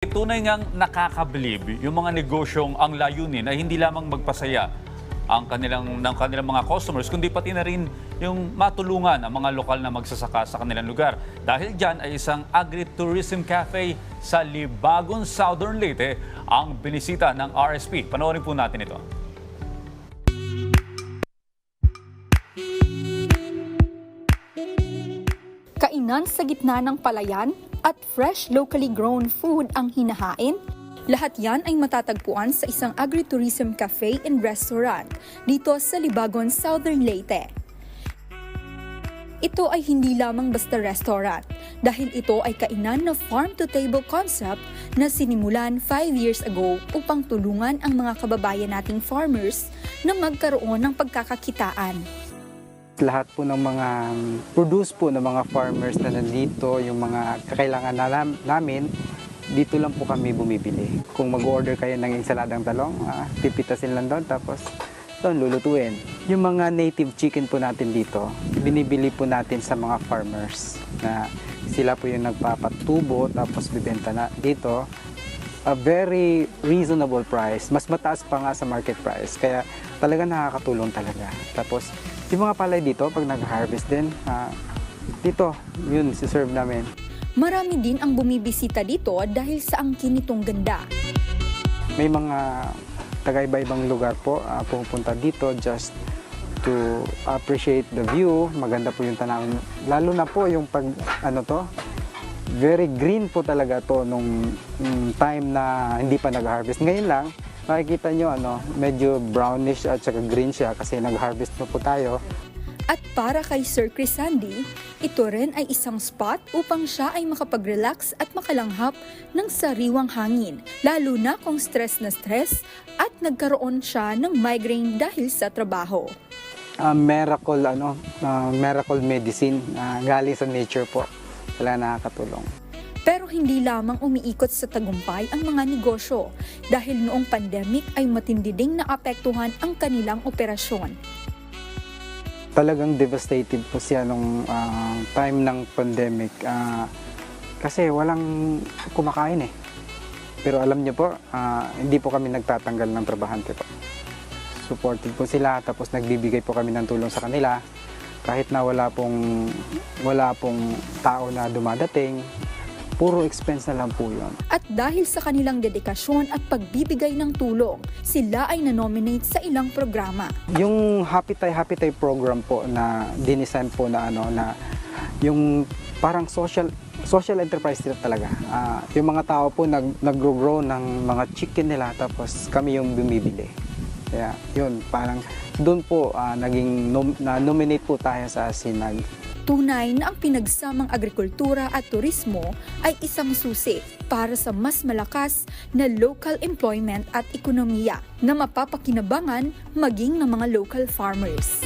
Tunay ngang nakakabilib yung mga negosyong ang layunin ay hindi lamang magpasaya ang kanilang, ng kanilang mga customers, kundi pati na rin yung matulungan ang mga lokal na magsasaka sa kanilang lugar. Dahil dyan ay isang agritourism cafe sa Libagon, Southern Leyte ang binisita ng RSP. Panoorin po natin ito. Kainan sa gitna ng palayan at fresh locally grown food ang hinahain? Lahat yan ay matatagpuan sa isang agritourism cafe and restaurant dito sa Libagon, Southern Leyte. Ito ay hindi lamang basta restaurant dahil ito ay kainan na farm-to-table concept na sinimulan 5 years ago upang tulungan ang mga kababayan nating farmers na magkaroon ng pagkakakitaan. Lahat po ng mga produce po ng mga farmers na nandito, yung mga kakailangan na nam- namin, dito lang po kami bumibili. Kung mag-order kayo ng ensaladang talong, ah, pipitasin lang doon, tapos doon lulutuin. Yung mga native chicken po natin dito, binibili po natin sa mga farmers na sila po yung nagpapatubo tapos bibenta na dito a very reasonable price. Mas mataas pa nga sa market price. Kaya talaga nakakatulong talaga. Tapos, yung mga palay dito, pag nag-harvest din, ah, dito, yun, si-serve namin. Marami din ang bumibisita dito dahil sa angkin nitong ganda. May mga taga-iba-ibang lugar po ah, pumupunta dito just to appreciate the view. Maganda po yung tanawin. Lalo na po yung pag, ano to, very green po talaga to nung mm, time na hindi pa nag-harvest. Ngayon lang, makikita nyo ano, medyo brownish at saka green siya kasi nag-harvest na po tayo. At para kay Sir Chris Sandy, ito rin ay isang spot upang siya ay makapag-relax at makalanghap ng sariwang hangin, lalo na kung stress na stress at nagkaroon siya ng migraine dahil sa trabaho. Ah, miracle ano, ah, miracle medicine ah, galing sa nature po. Wala nakakatulong. Hindi lamang umiikot sa tagumpay ang mga negosyo dahil noong pandemic ay matindi ding naapektuhan ang kanilang operasyon. Talagang devastated po siya nung ah, time ng pandemic. Ah, kasi walang kumakain eh. Pero alam niyo po, ah, hindi po kami nagtatanggal ng trabahante po. Supported po sila, tapos nagbibigay po kami ng tulong sa kanila. Kahit na wala pong, wala pong tao na dumadating, puro expense na lang po yun. At dahil sa kanilang dedikasyon at pagbibigay ng tulong, sila ay nanominate sa ilang programa. Yung Happy Tay Happy Tay program po na dinisign po na ano na yung parang social social enterprise nila talaga. Ah, yung mga tao po nag nagro-grow ng mga chicken nila tapos kami yung bumibili. Kaya yun, parang doon po ah, naging nom- na nominate po tayo sa Sinag. Tunay na ang pinagsamang agrikultura at turismo ay isang susi para sa mas malakas na local employment at ekonomiya na mapapakinabangan maging ng mga local farmers.